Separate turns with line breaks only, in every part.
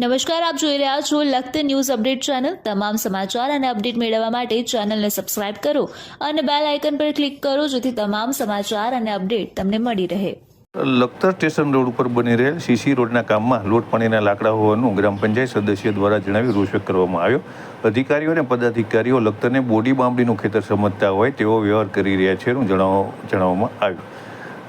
નમસ્કાર, આપ જોઈ રહ્યા છો લખત ન્યૂઝ અપડેટ ચેનલ. તમામ સમાચાર અને અપડેટ મેળવવા માટે ચેનલને સબસ્ક્રાઇબ કરો અને બેલ આઇકન પર ક્લિક કરો જેથી તમામ સમાચાર અને અપડેટ તમને મળી રહે.
લખતર સ્ટેશન રોડ ઉપર બની રહેલ સીસી રોડના કામમાં લોટ પાણીના લાકડા હોવાનું ગ્રામ પંચાયત સદસ્ય દ્વારા જણાવી રોષ કરવામાં આવ્યો. અધિકારીઓ અને પદાધિકારીઓ લખતરને બોડી બામડીનું ખેતર સમજતા હોય તેવો વ્યવહાર કરી રહ્યા છે એનું જણાવવામાં આવ્યું.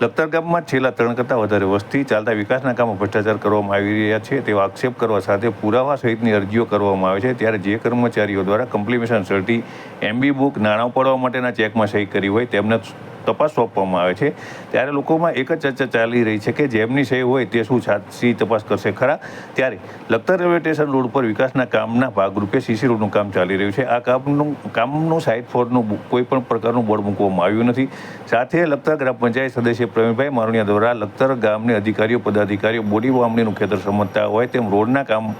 લખતર ગામમાં છેલ્લા ત્રણ કરતાં વધારે વસ્તી ચાલતા વિકાસના કામો ભ્રષ્ટાચાર કરવામાં આવી રહ્યા છે તેવા આક્ષેપ કરવા સાથે પુરાવા સહિતની અરજીઓ કરવામાં આવે છે. ત્યારે જે કર્મચારીઓ દ્વારા કમ્પ્લિમેશન સર્ટી, એમબી બુક નાણાં ઉપાડવા માટેના ચેકમાં સહી કરી હોય તેમને તપાસ સોંપવામાં આવે છે. ત્યારે લોકોમાં એક જ ચર્ચા ચાલી રહી છે કે જેમની સહી હોય તે શું સાચી તપાસ કરશે ખરા? ત્યારે લખતર રેલવે સ્ટેશન રોડ પર વિકાસના કામના ભાગરૂપે સીસી રોડનું કામ ચાલી રહ્યું છે. આ કામનું કામનું સાઇટ ફોરનું કોઈ પણ પ્રકારનું બોર્ડ મૂકવામાં આવ્યું નથી. સાથે લખતર ગ્રામ પંચાયત સદસ્ય પ્રવીણભાઈ મારુણિયા દ્વારા લખતર ગામની અધિકારીઓ, પદાધિકારીઓ, બોડી વામણીનું ખેતર સમજતા હોય તેમ રોડના કામ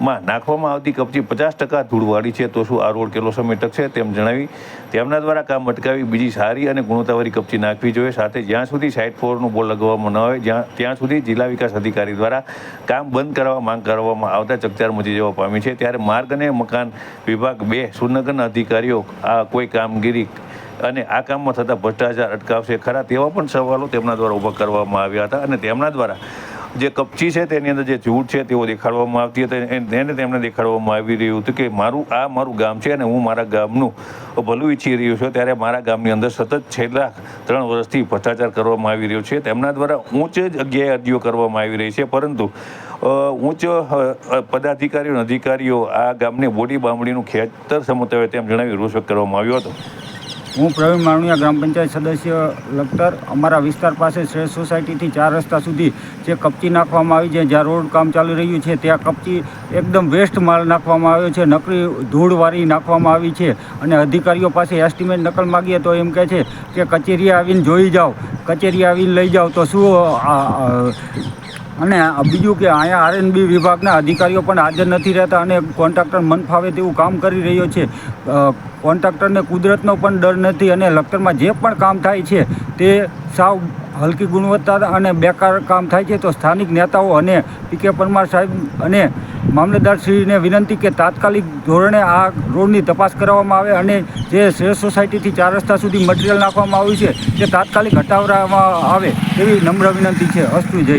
માં નાખવામાં આવતી કપચી પચાસ ટકા ધૂળવાળી છે. તો શું આ રોડ કેટલો સમય ટકશે તેમ જણાવી તેમના દ્વારા કામ અટકાવી બીજી સારી અને ગુણવત્તાવાળી કપચી નાખવી જોઈએ. સાથે જ્યાં સુધી સાઇટ ફોરનું બોર્ડ લગાવવામાં ન આવે, જ્યાં ત્યાં સુધી જિલ્લા વિકાસ અધિકારી દ્વારા કામ બંધ કરવા માંગ કરવામાં આવતા ચકચાર મચી જવા પામી છે. ત્યારે માર્ગ અને મકાન વિભાગ બે, સુરનગરના અધિકારીઓ આ કોઈ કામગીરી અને આ કામમાં થતા ભ્રષ્ટાચાર અટકાવશે ખરા તેવા પણ સવાલો તેમના દ્વારા ઊભા કરવામાં આવ્યા હતા અને તેમના દ્વારા જે કપચી છે તેની અંદર જે જૂઠ છે તેઓ દેખાડવામાં આવતી હતી તેને તેમને દેખાડવામાં આવી રહ્યું હતું કે મારું, આ મારું ગામ છે અને હું મારા ગામનું ભલું ઈચ્છી રહ્યો છું. ત્યારે મારા ગામની અંદર સતત છેલ્લા ત્રણ વર્ષથી ભ્રષ્ટાચાર કરવામાં આવી રહ્યો છે. તેમના દ્વારા ઊંચ જગ્યાએ અરજીઓ કરવામાં આવી રહી છે. પરંતુ ઉચ્ચ પદાધિકારીઓ અધિકારીઓ આ ગામને બોડી બામડીનું ખેતર સમજતા હોય તેમ જણાવી રોષ કરવામાં આવ્યો હતો.
હું પ્રવીણ માણુયા, ગ્રામ પંચાયત સદસ્ય, લખતર. અમારા વિસ્તાર પાસે શ્રેષ્ઠ સોસાયટીથી ચાર રસ્તા સુધી જે કપચી નાખવામાં આવી છે, જ્યાં રોડ કામ ચાલી રહ્યું છે, ત્યાં કપચી એકદમ વેસ્ટ માલ નાખવામાં આવ્યો છે, નકરી ધૂળવાળી નાખવામાં આવી છે. અને અધિકારીઓ પાસે એસ્ટિમેટ નકલ માગીએ તો એમ કહે છે કે કચેરી આવીને જોઈ જાઓ કચેરી આવીને લઈ જાઓ તો શું અને બીજું કે અહીંયા આરએનબી વિભાગના અધિકારીઓ પણ હાજર નથી રહેતા અને કોન્ટ્રાક્ટર મન ફાવે તેવું કામ કરી રહ્યો છે. કોન્ટ્રાક્ટરને કુદરતનો પણ ડર નથી અને લખતરમાં જે પણ કામ થાય છે તે સાવ હલકી ગુણવત્તા અને બેકાર કામ થાય છે તો સ્થાનિક નેતાઓ અને પીકે પરમાર સાહેબ અને મામલતદારશ્રીને વિનંતી કે તાત્કાલિક ધોરણે આ રોડની તપાસ કરવામાં આવે અને જે શ્રેષ્ઠ સોસાયટીથી ચાર રસ્તા સુધી મટીરિયલ નાખવામાં આવ્યું છે તે તાત્કાલિક હટાવવામાં આવે એવી નમ્ર વિનંતી છે. અસ્તુ જય